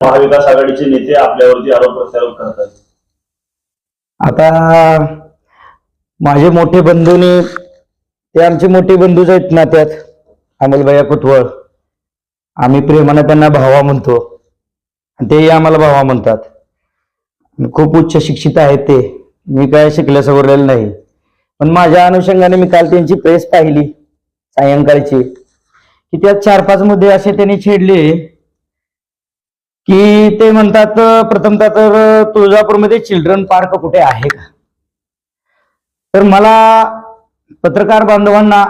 महाविकास आघाडीचे नेते आपल्यावरती आरोप प्रत्यारोप करतात. आता माझे मोठे बंधूने ते आमचे मोठे बंधूच आहेत ना त्यात अमोलभैया कुतवळ. आम्ही प्रेमाने त्यांना भावा म्हणतो. आणि तेही आम्हाला भावा म्हणतात. आणि खूप उच्च शिक्षित आहेत ते. मी काय शिकल्या सवरलेलं नाही. पण माझ्या अनुषंगाने मी काल त्यांची प्रेस पाहिली सायंकाळची. की त्यात चार पाच मुद्दे असे त्यांनी छेडले. की ते म्हणतात प्रथमतः तर तुळजापूरमध्ये चिल्ड्रन पार्क कुठे आहे का? तर मला पत्रकार बांधवांना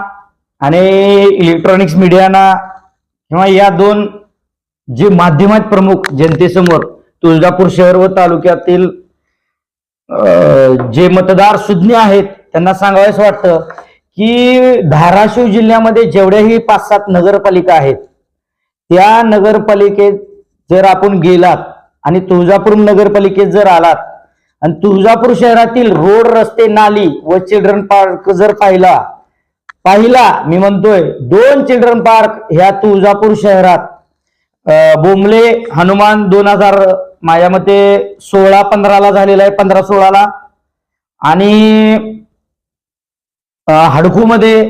आणि इलेक्ट्रॉनिक्स मीडियाना किंवा या दोन जे माध्यम आहेत प्रमुख जनतेसमोर तुळजापूर शहर व तालुक्यातील जे मतदार सुज्ञ आहेत त्यांना सांगावंच वाटतं की धाराशिव जिल्ह्यामध्ये जेवढ्याही पाच सात नगरपालिका आहेत त्या नगरपालिकेत जर आपण गेलात आणि तुळजापूर नगरपालिकेत जर आलात आणि तुळजापूर शहरातील रोड रस्ते नाली व चिल्ड्रन पार्क जर पाहिला पाहिला मी म्हणतोय दोन चिल्ड्रन पार्क ह्या तुळजापूर शहरात बोमले हनुमान दोन हजार माझ्या मते सोळा पंधराला झालेला आहे पंधरा सोळाला. आणि हडकूमध्ये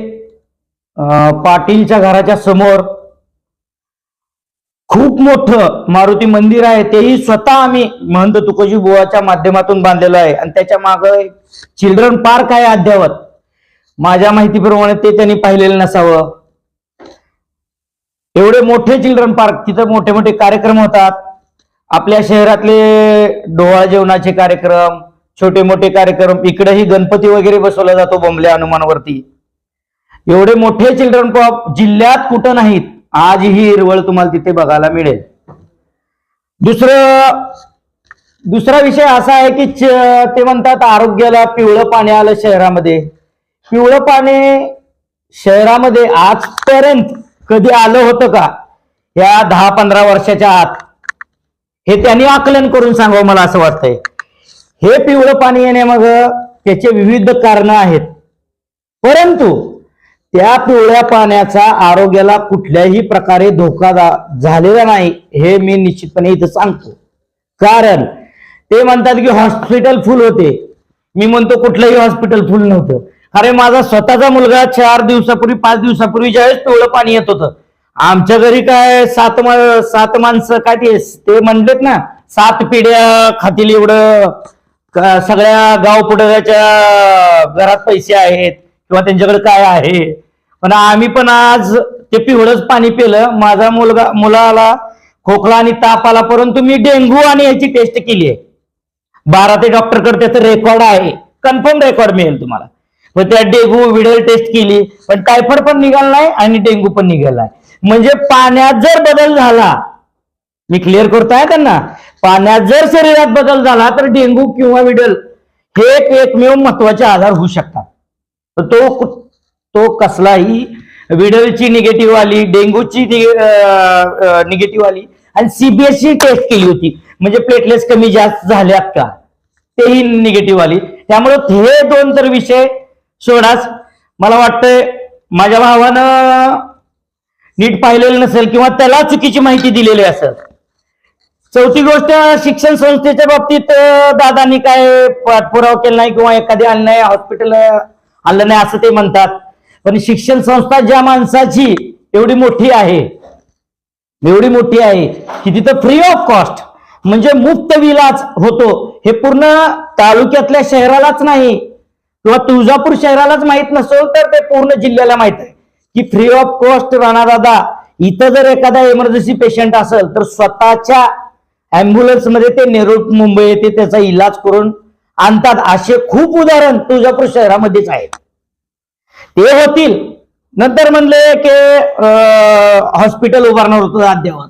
पाटीलच्या घराच्या समोर खूप मोठं मारुती मंदिर आहे तेही स्वतः आम्ही महंत तुकोजी बुवाच्या माध्यमातून बांधलेलं आहे. आणि त्याच्या माग चिल्ड्रन पार्क आहे अद्यावत. माझ्या माहितीप्रमाणे ते त्यांनी पाहिलेलं नसावं. एवढे मोठे चिल्ड्रन पार्क तिथं मोठे मोठे कार्यक्रम होतात. आपल्या शहरातले डोळा जेवणाचे कार्यक्रम छोटे मोठे कार्यक्रम इकडेही गणपती वगैरे बसवला जातो बोंबल्या हनुमानवरती. एवढे मोठे चिल्ड्रन पार्क जिल्ह्यात कुठं नाहीत. आज ही हिरवळ तुम्हाला तिथे बघायला मिळेल. दुसरं दुसरा विषय असा आहे की ते म्हणतात आरोग्याला पिवळं पाणी आलं शहरामध्ये. पिवळं पाणी शहरामध्ये आजपर्यंत कधी आलं होतं का? या दहा पंधरा वर्षाच्या आत. हे त्यांनी आकलन करून सांगावं मला असं वाटतंय. हे पिवळं पाणी येण्यामाग त्याचे विविध कारण आहेत. परंतु त्या पिवळ्या पाण्याचा आरोग्याला कुठल्याही प्रकारे धोका झालेला नाही हे मी निश्चितपणे इथं सांगतो. कारण ते म्हणतात की हॉस्पिटल फुल होते. मी म्हणतो कुठलंही हॉस्पिटल फुल नव्हतं. अरे माझा स्वतःचा मुलगा चार दिवसापूर्वी पाच दिवसापूर्वी ज्यावेळेस पिवळं पाणी येत होतं. आमच्या घरी काय सात मा- सात माणसं काय ते म्हणलेत ना सात पिढ्या खातील एवढं सगळ्या गाव पुढच्या घरात पैसे आहेत. किंवा त्यांच्याकडे काय आहे? पण आम्ही पण आज ते पिवळंच पाणी पिलं. माझा मुलगा मुलाला खोकला आणि ताप आला परंतु मी डेंग्यू आणि याची टेस्ट केली आहे. बारा ते डॉक्टरकडे त्याचं रेकॉर्ड आहे. कन्फर्म रेकॉर्ड मिळेल तुम्हाला. मग त्या डेंगू विडल टेस्ट केली. पण टायफॉइड पण निघाला नाही आणि डेंग्यू पण निघाला आहे म्हणजे पाण्यात जर बदल झाला मी क्लिअर करतोय त्यांना. पाण्यात जर शरीरात बदल झाला तर डेंग्यू किंवा विडल हे एक एकमेव महत्त्वाचे आजार होऊ शकतात. तो तो कसलाही विडलची निगेटिव्ह आली डेंग्यूची निगेटिव्ह आली आणि सीबीएसई टेस्ट केली होती. म्हणजे प्लेटलेस कमी जास्त झाल्यात का? तेही निगेटिव्ह आली. त्यामुळे हे दोन तर विषय सोडाच. मला वाटतंय माझ्या भावानं नीट पाहिलेलं नसेल किंवा त्याला चुकीची माहिती दिलेली असेल. चौथी गोष्ट शिक्षण संस्थेच्या बाबतीत दादानी दादांनी काय पाठपुरावा केला नाही किंवा एखादी अन्याय हॉस्पिटल आणलं नाही असं ते म्हणतात. पण शिक्षण संस्था ज्या माणसाची एवढी मोठी आहे एवढी मोठी आहे की तिथं फ्री ऑफ कॉस्ट म्हणजे मुक्त विलाज होतो. हे पूर्ण तालुक्यातल्या शहरालाच नाही किंवा तुळजापूर शहरालाच माहीत नसेल तर ते पूर्ण जिल्ह्याला माहीत आहे. की फ्री ऑफ कॉस्ट राणा दादा इथं जर एखादा इमर्जन्सी पेशंट असेल तर स्वतःच्या अँब्युलन्समध्ये ते नेरूळ मुंबई येते त्याचा इलाज करून आणतात. असे खूप उदाहरण तुळजापूर शहरामध्येच आहेत. ते होतील. नंतर म्हणले की हॉस्पिटल उभारणार होतं अद्यावत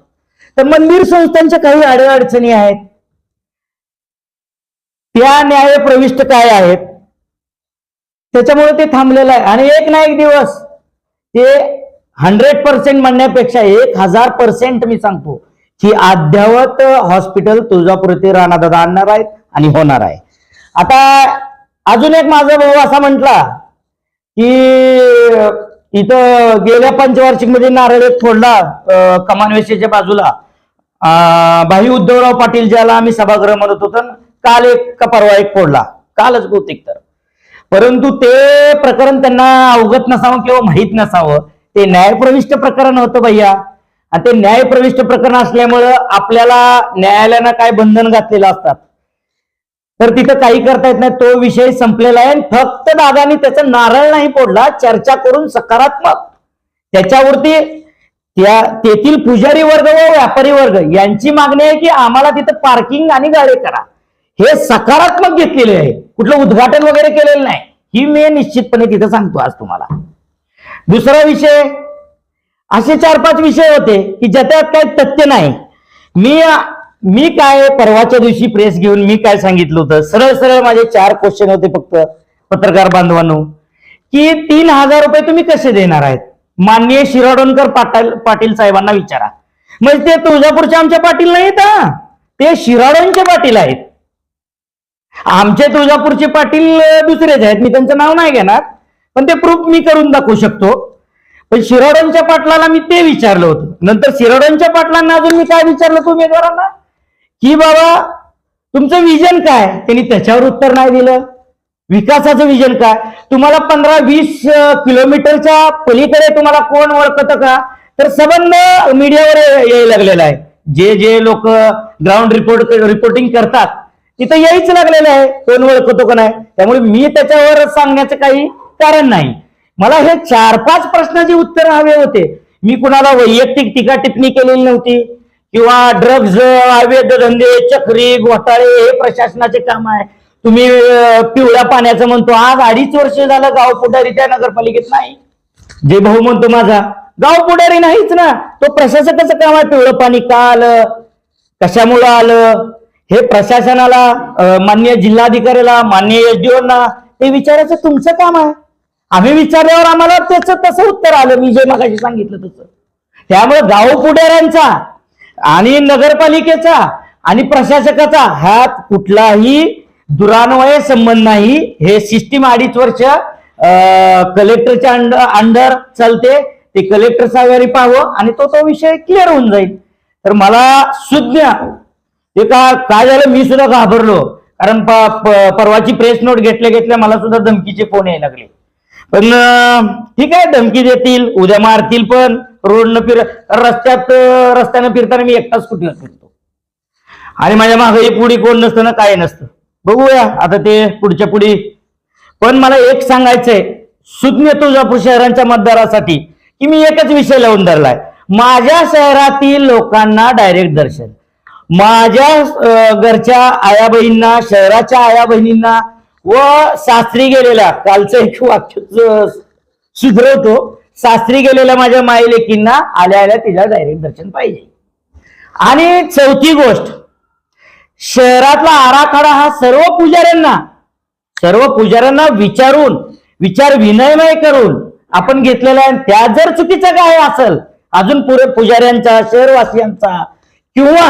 तर मंदिर संस्थांच्या काही अडचणी आहेत. त्या न्याय प्रविष्ट काय आहेत? त्याच्यामुळे ते थांबलेलं आहे. आणि एक ना एक दिवस ते हंड्रेड पर्सेंट म्हणण्यापेक्षा एक हजार पर्सेंट मी सांगतो की अद्यावत हॉस्पिटल तुळजापूर येथे राणादादा आणणार आहेत आणि होणार आहे. आता अजून एक माझा भाऊ असा म्हटला की इथं गेल्या पंचवार्षिकमध्ये नारळ एक फोडला अं, कमान वेशीच्या बाजूला भाई उद्धवराव पाटील ज्याला आम्ही सभागृह म्हणत होतो काल एक का परवा एक फोडला. कालच बहुतेक तर. परंतु ते प्रकरण त्यांना अवगत नसावं किंवा माहीत नसावं. ते न्यायप्रविष्ट प्रकरण होतं भैया. आणि ते न्यायप्रविष्ट प्रकरण असल्यामुळं आपल्याला न्यायालयानं काय बंधन घातलेलं असतात? तर तिथं काही करता येत नाही. तो विषय संपलेला आहे आणि फक्त दादानी त्याचा नारळ नाही पोडला चर्चा करून सकारात्मक. त्याच्यावरती त्या तेथील पुजारी वर्ग व व्यापारी वर्ग यांची मागणी आहे की आम्हाला तिथं पार्किंग आणि गाडी करा. हे सकारात्मक घेतलेले आहे. कुठलं उद्घाटन वगैरे केलेलं नाही. ही मी निश्चितपणे तिथं सांगतो आज तुम्हाला. दुसरा विषय असे चार पाच विषय होते की ज्याच्यात काही तथ्य नाही. मी मी काय परवाच्या दिवशी प्रेस घेऊन मी काय सांगितलं होतं? सरळ सरळ माझे चार क्वेश्चन होते फक्त पत्रकार बांधवांनो. की तीन हजार रुपये तुम्ही कसे देणार आहेत? माननीय शिराडोणकर पाटील पाटील साहेबांना विचारा. म्हणजे ते तुळजापूरच्या आमच्या पाटील नाहीत ते शिराडोंचे पाटील आहेत. आमचे तुळजापूरचे पाटील दुसरेच आहेत. मी त्यांचं नाव नाही घेणार पण ते प्रूफ मी करून दाखवू शकतो. पण शिराडोंच्या पाटलाला मी ते विचारलं होतं. नंतर शिराडोंच्या पाटलांना अजून मी काय विचारलं उमेदवारांना? की बाबा तुमचं विजन काय? त्यांनी त्याच्यावर उत्तर नाही दिलं. विकासाचं विजन काय? तुम्हाला पंधरा वीस किलोमीटरच्या पलीकडे तुम्हाला कोण ओळखतं का? तर सबंध मीडियावर यायला लागलेलं आहे. जे जे लोक ग्राउंड रिपोर्ट रिपोर्टिंग करतात तिथं यायच लागलेलं आहे कोण ओळखतो का नाही? त्यामुळे मी त्याच्यावर सांगण्याचं काही कारण नाही. मला हे चार पाच प्रश्नाची उत्तर हवे होते. मी कुणाला वैयक्तिक टीका टिप्पणी केलेली नव्हती. किंवा ड्रग्ज अवैध धंदे चक्री घोटाळे हे प्रशासनाचे काम आहे. तुम्ही पिवळ्या पाण्याचं म्हणतो. आज अडीच वर्ष झालं गाव पुढारी त्या नगरपालिकेत नाही. जे भाऊ म्हणतो माझा गाव पुढारी नाहीच ना. तो प्रशासकाचं काम आहे. पिवळं पाणी का आलं? कशामुळं आलं? हे प्रशासनाला मान्य माननीय जिल्हाधिकाऱ्याला माननीय एसडीओना ते विचारायचं तुमचं काम आहे. आम्ही विचारल्यावर आम्हाला त्याचं तसं उत्तर आलं. मी जे मगाशी सांगितलं तसं. त्यामुळे गाव पुढाऱ्यांचा आणि नगरपालिकेचा आणि प्रशासकाचा ह्यात कुठलाही दुरान्वय संबंध नाही. हे सिस्टीम अडीच वर्ष कलेक्टरच्या अंडर अंडर चालते. ते कलेक्टर साहेबांनी पाहावं आणि तो तो विषय क्लिअर होऊन जाईल. तर मला सुज्ञ ते का काय झालं? मी सुद्धा घाबरलो. कारण प- परवाची प्रेस नोट घेतल्या घेतल्या मला सुद्धा धमकीचे फोन यायला लागले. पण ठीक आहे धमकी देतील? उद्या मारतील पण. रोडनं फिर रस्त्यात रस्त्यानं फिरताना मी एकटाच स्कूटीवर फिरतो? आणि माझ्या मागे पुढे कोण नसतं ना काय नसतं. बघूया आता ते पुढच्या पुढे. पण मला एक सांगायचंय सुज्ञ तुळजापूर शहरांच्या मतदारासाठी की मी एकच विषय लावून धरलाय. माझ्या शहरातील लोकांना डायरेक्ट दर्शन. माझ्या घरच्या आया बहिणींना शहराच्या आया बहिणींना व सासरी गेलेल्या कालचं एक वाक्य सुधरवतो. सासरी गेलेल्या माझ्या माई लेकींना आल्या आल्या तिला डायरेक्ट दर्शन पाहिजे. आणि चौथी गोष्ट शहरातला आराखडा हा सर्व पुजाऱ्यांना सर्व पुजाऱ्यांना विचारून विचार विनयमय करून आपण घेतलेला आहे. त्या जर चुकीचं काय असेल अजून पुरे पुजाऱ्यांचा शहरवासियांचा किंवा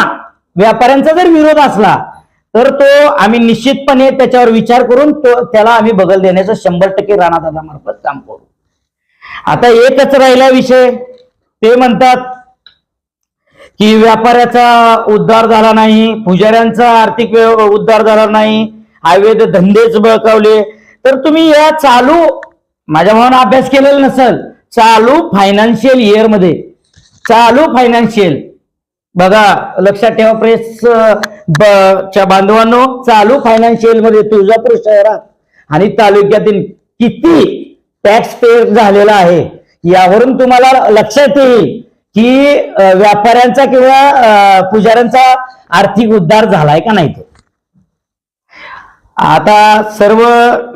व्यापाऱ्यांचा जर विरोध असला तर तो आम्ही निश्चितपणे त्याच्यावर विचार करून तो त्याला आम्ही बगल देण्याचं शंभर टक्के राणादादामार्फत काम करू. आता एकच राहिला विषय. ते म्हणतात की व्यापाऱ्याचा उद्धार झाला नाही पुजाऱ्यांचा आर्थिक उद्धार झाला नाही अवैध धंदेच बळकावले. तर तुम्ही या चालू माझ्या भावानं अभ्यास केलेला नसेल चालू फायनान्शियल इयरमध्ये. चालू फायनान्शियल बघा लक्षात ठेवा प्रेस च्या बांधवांनो चालू फायनान्शियलमध्ये तुळजापूर शहरात आणि तालुक्यातील किती टॅक्स पे झालेला आहे यावरून तुम्हाला लक्षात येईल की व्यापाऱ्यांचा किंवा पुजाऱ्यांचा आर्थिक उद्धार झालाय का नाही तो. आता सर्व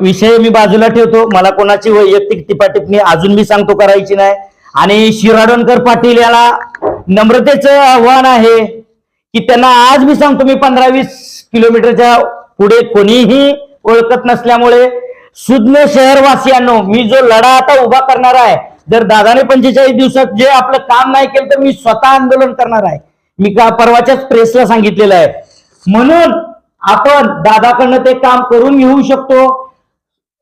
विषय मी बाजूला ठेवतो. मला कोणाची वैयक्तिक टिपाटिपणी अजून मी सांगतो करायची नाही. आणि शिराडणकर पाटील याला नम्रतेचं आव्हान आहे की त्यांना आज मी सांगतो मी पंधरा वीस किलोमीटरच्या पुढे कोणीही ओळखत नसल्यामुळे सुज्ञ शहरवासियांनो मी जो लढा आता उभा करणार आहे जर दादाने पंचेचाळीस दिवसात जे आपलं काम नाही केलं तर मी स्वतः आंदोलन करणार आहे. मी का परवाच्याच प्रेसला सांगितलेलं आहे. म्हणून आपण दादाकडनं ते काम करून घेऊ शकतो.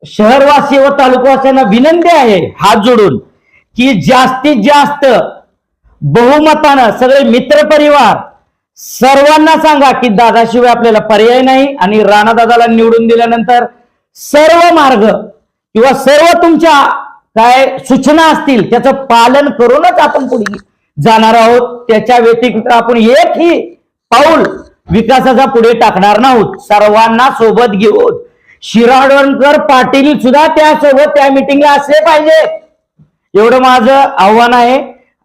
शहरवासी व तालुकावासियांना विनंती आहे हात जोडून की जास्तीत जास्त बहुमतानं सगळे मित्रपरिवार सर्वांना सांगा की दादाशिवाय आपल्याला पर्याय नाही आणि राणा दादाला निवडून दिल्यानंतर सर्व मार्ग किंवा सर्व तुमच्या काय सूचना असतील त्याचं पालन करूनच आपण पुढे जाणार आहोत. त्याच्या व्यतिरिक्त आपण एकही पाऊल विकासाचा पुढे टाकणार नाहोत. सर्वांना सोबत घेऊन शिराडवणकर पाटील सुद्धा त्यासोबत त्या मिटिंगला असले पाहिजे. एवढं माझं आव्हान आहे.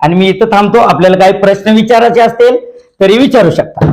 आणि मी इथं थांबतो. आपल्याला काही प्रश्न विचारायचे असतील तरी विचारू शकता.